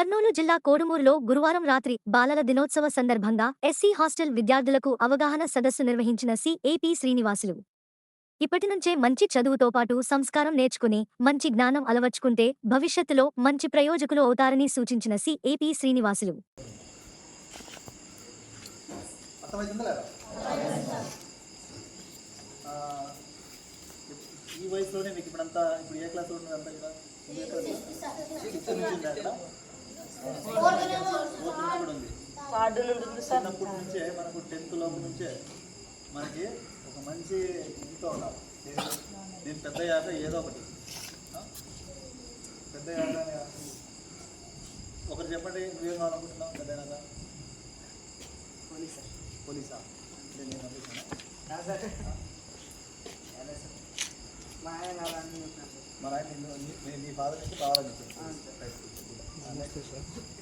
చిత్తూరు జిల్లా కోడుమూరులో గురువారం రాత్రి బాలల దినోత్సవ సందర్భంగా ఎస్సీ హాస్టల్ విద్యార్థులకు అవగాహన సదస్సు నిర్వహించిన సి ఏపీ శ్రీనివాసులు ఇప్పటి నుంచే మంచి చదువుతో పాటు సంస్కారం నేర్చుకుని మంచి జ్ఞానం అలవర్చుకుంటే భవిష్యత్తులో మంచి ప్రయోజకులు అవుతారని సూచించిన సి ఏపీ శ్రీనివాసులు ఈ వయసులోనే మీకు ఇప్పుడంతా ఇప్పుడు ఏ క్లాస్లో ఉన్నది అంతా కదా వార్డు నుండి ఉంది సార్. చిన్నప్పటి నుంచే మనకు టెన్త్ లోపు నుంచే మనకి ఒక మంచి ఇంట్లో ఉండాలి. దీని- దీని పెద్ద యాక ఏదో ఒకటి? పెద్ద యాక ఒకరు చెప్పండి నువ్వేం కావాలనుకుంటున్నావు పెద్ద యాక పోలీస్? పోలీసా అంటే నేను మా ఆయన మా ఫాదర్ నుంచి సార్. చెప్పాను appreciate it.